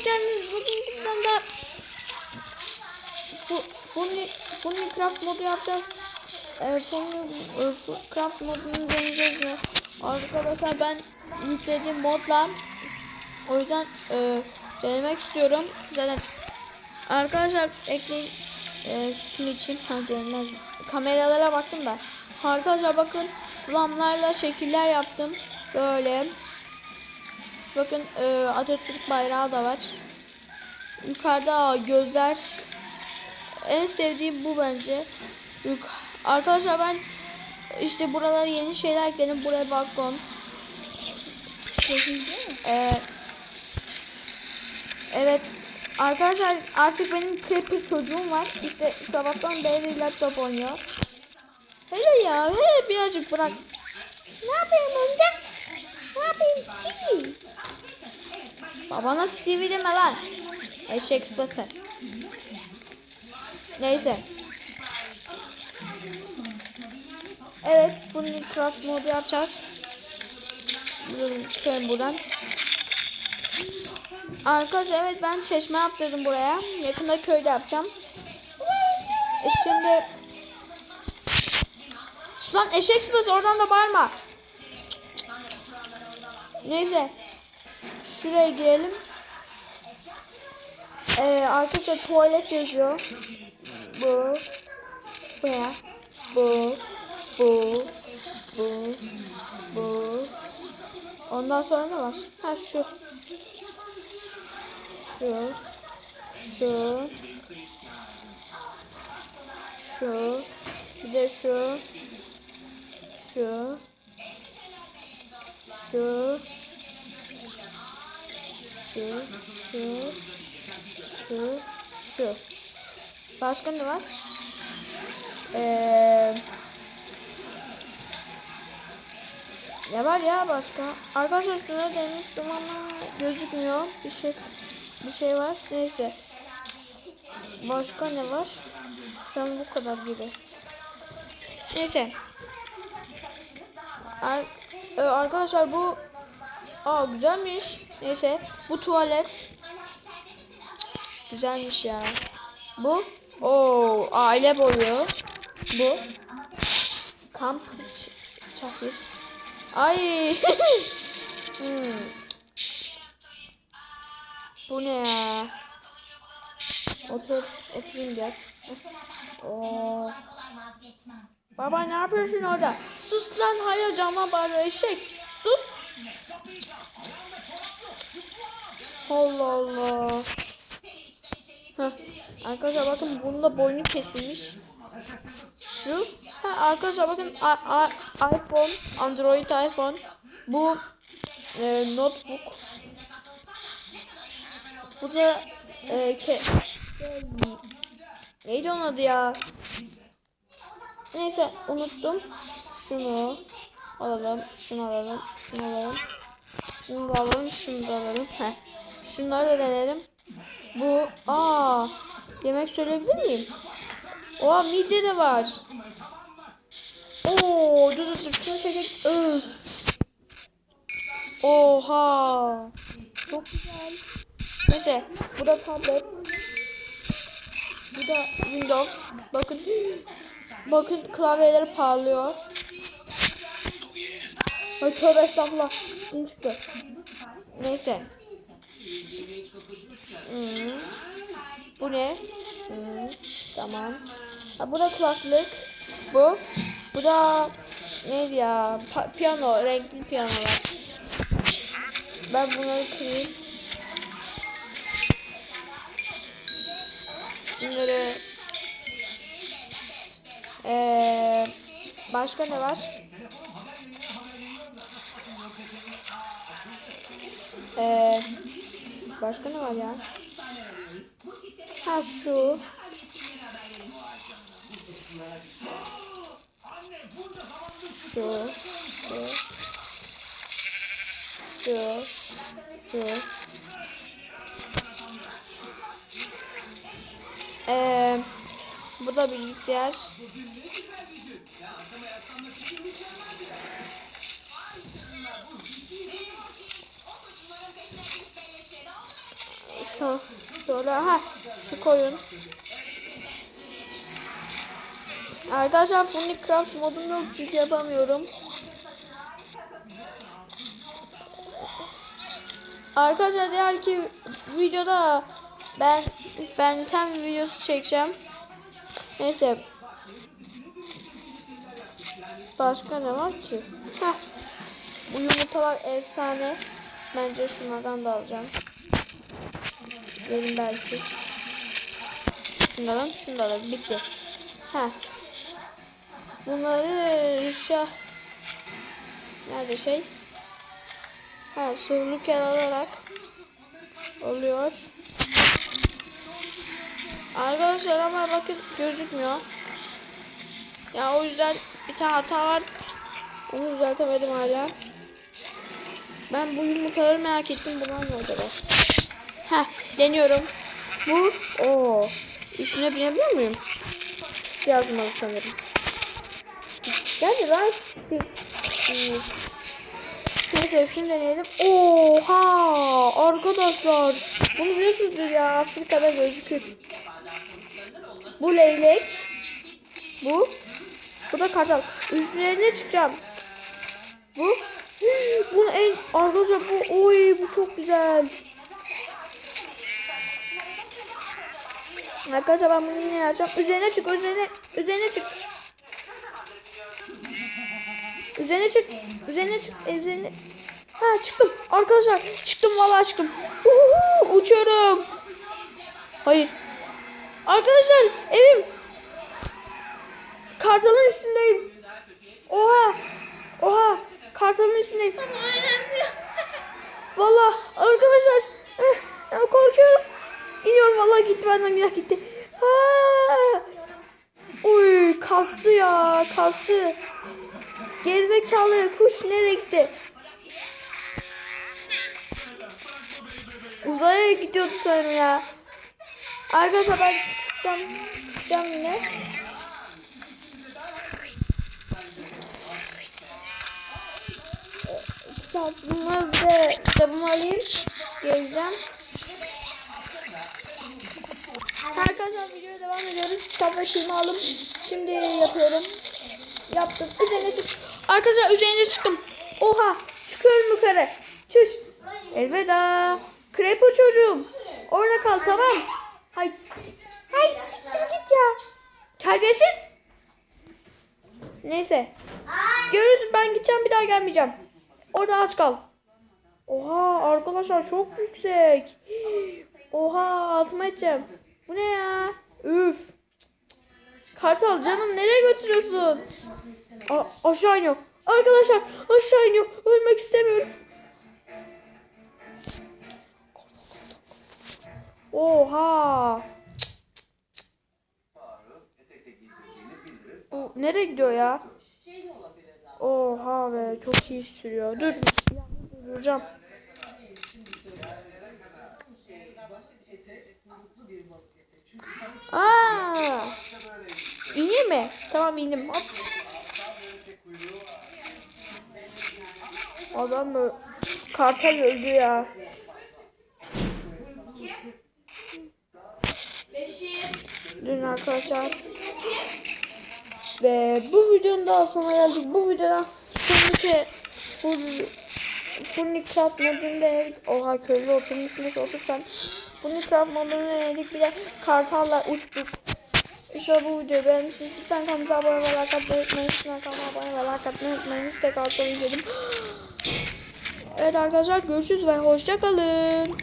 hoş geldiniz. Bugün videomda Funny Funny Craft modu yapacağız. Ee, e, Fu- Craft modunu deneyeceğiz mi? Arkadaşlar ben yükledim modla. O yüzden e, denemek istiyorum. Zaten arkadaşlar ekleyin e, Steam için ha, görünmez. kameralara baktım da. Arkadaşlar bakın flamlarla şekiller yaptım. Böyle. Bakın e, Atatürk bayrağı da var. Yukarıda gözler. En sevdiğim bu bence. Yuk Arkadaşlar ben işte buralara yeni şeyler ekledim. Buraya balkon. Ee, evet. Arkadaşlar artık benim kirpi çocuğum var. İşte sabahtan beri laptop oynuyor. Hele ya, hele birazcık bırak. Ne yapayım önce? Ne yapayım Stevie? Babana Stevie deme lan. Eşek sıpası. Neyse. Evet, Funny Craft modu yapacağız. Buradan çıkayım buradan. Arkadaşlar evet ben çeşme yaptırdım buraya. Yakında köyde yapacağım. E şimdi Sus lan eşek sıpası oradan da bağırma. Neyse. Şuraya girelim. Ee, arkadaşlar tuvalet yazıyor. Bu. Bu ya. Bu. Bu. Bu. Bu. Ondan sonra ne var? Ha şu. Şu. Şu. Şu. Bir de şu. Şu. Şu. Şu. Şu. Şu. Şu. Başka ne var? Eee... Ne var ya başka? Arkadaşlar şuna demiştim ama gözükmüyor. Bir şey bir şey var. Neyse. Başka ne var? An bu kadar gibi. Neyse. Ar e, arkadaşlar bu Aa güzelmiş. Neyse. Bu tuvalet. Güzelmiş ya. Bu o aile boyu. Bu kamp ç- çahır. Ay. hmm. Bu ne ya? Otur, oturayım biraz. Oo. Baba ne yapıyorsun orada? Sus lan hayır cama bağırıyor eşek. Sus. Allah Allah. Heh. Arkadaşlar bakın bunda boynu kesilmiş. Şu. Ha, arkadaşlar bakın a, a, iPhone, Android iPhone. Bu e, notebook. Bu da e, ke, neydi onun adı ya? Neyse unuttum. Şunu alalım, şunu alalım, şunu alalım. Şunu da alalım, şunu da alalım. Heh. Şunları da denedim. Bu, aa, yemek söyleyebilir miyim? Oha midye de var. Oo, dur dur dur. Şunu çekek. Öf. Oha. Çok güzel. Neyse, bu da tablet. Bu da Windows. Bakın. Bakın klavyeleri parlıyor. Ay tövbe estağfurullah. Ne çıktı? Neyse. Hmm. Bu ne? Hmm. Tamam. Ha, bu da kulaklık. Bu. Bu da neydi ya? Pa- piyano. Renkli piyanolar. Ben bunları kırayım. Şunları başka ne var? Ee, başka ne var ya? Ha şu. Şu. Şu. Şu. Ee, bu da bilgisayar. Şu sonra ha şu koyun. Arkadaşlar Funnycraft modum yok çünkü yapamıyorum. Arkadaşlar diğer ki videoda ben ben tem videosu çekeceğim. Neyse. Başka ne var ki? Heh. Bu yumurtalar efsane. Bence şunlardan da alacağım. Verin belki. Şunlardan, şunlardan. Bitti. Heh. Bunları şah... Nerede şey? Ha, sırlık alarak oluyor. Arkadaşlar ama bakın gözükmüyor. Ya o yüzden bir tane hata var. Onu düzeltemedim hala. Ben bu yumurtaları merak ettim. Bunlar ne acaba? Heh, deniyorum. Bu, o Üstüne binebiliyor muyum? Yazmalı sanırım. Geldi ben. Neyse şunu deneyelim. Oha! Arkadaşlar. Bunu biliyorsunuzdur ya. Afrika'da gözükür. Bu leylek. Bu. Bu da kartal. Üstlerine çıkacağım. Bu. Bu en arkadaşlar bu oy bu çok güzel. Arkadaşlar ben bunu yine yapacağım. Üzerine çık, üzerine, üzerine çık. Üzerine çık, üzerine çık, üzerine. Ha çıktım arkadaşlar. Çıktım vallahi çıktım. Uhu, uçuyorum. Hayır. Arkadaşlar evim. Kartalın üstündeyim. Oha. Oha. Kartalın üstündeyim. Vallahi arkadaşlar eh, korkuyorum. İniyorum vallahi gitti benden günah gitti. Ha! Uy kastı ya kastı. Gerizekalı kuş nereye gitti? Uzaya gidiyordu sanırım ya. Arkadaşlar ben cam cam yine. Kitabımı ve kitabımı alayım. Geleceğim. Arkadaşlar videoya devam ediyoruz. Kitap ve filmi. Şimdi yapıyorum. Yaptım. Üzerine çık. Arkadaşlar üzerine çıktım. Oha. Çıkıyorum yukarı. Çüş. Elveda. Krepo çocuğum. Orada kal tamam. Haydi. Haydi siktir git ya. Terbiyesiz. Neyse. Görürüz ben gideceğim bir daha gelmeyeceğim. Orada aç kal. Oha arkadaşlar çok yüksek. Oha altıma edeceğim. Bu ne ya? Üf. Kartal canım nereye götürüyorsun? A aşağı iniyor. Arkadaşlar aşağı iniyor. Ölmek istemiyorum. Oha. O, nereye gidiyor ya? Oha be çok iyi sürüyor. Dur. Duracağım. Aa! İneyim mi? Tamam indim. Hop. Adam mı? Kartal öldü ya. Dün arkadaşlar. Ve bu videonun daha sonuna geldik. Bu videoda Furnik'e modunda denedik. Oha köylü oturmuş nasıl otursam. Furnikcraft modunu denedik. Bir de kartalla uçtuk. İnşallah bu videoyu beğenmişsiniz. Lütfen kanalımıza abone ve like atmayı unutmayın. Lütfen kanalıma abone ve like atmayı unutmayın. İşte kartalı izledim. Evet arkadaşlar görüşürüz ve hoşça kalın.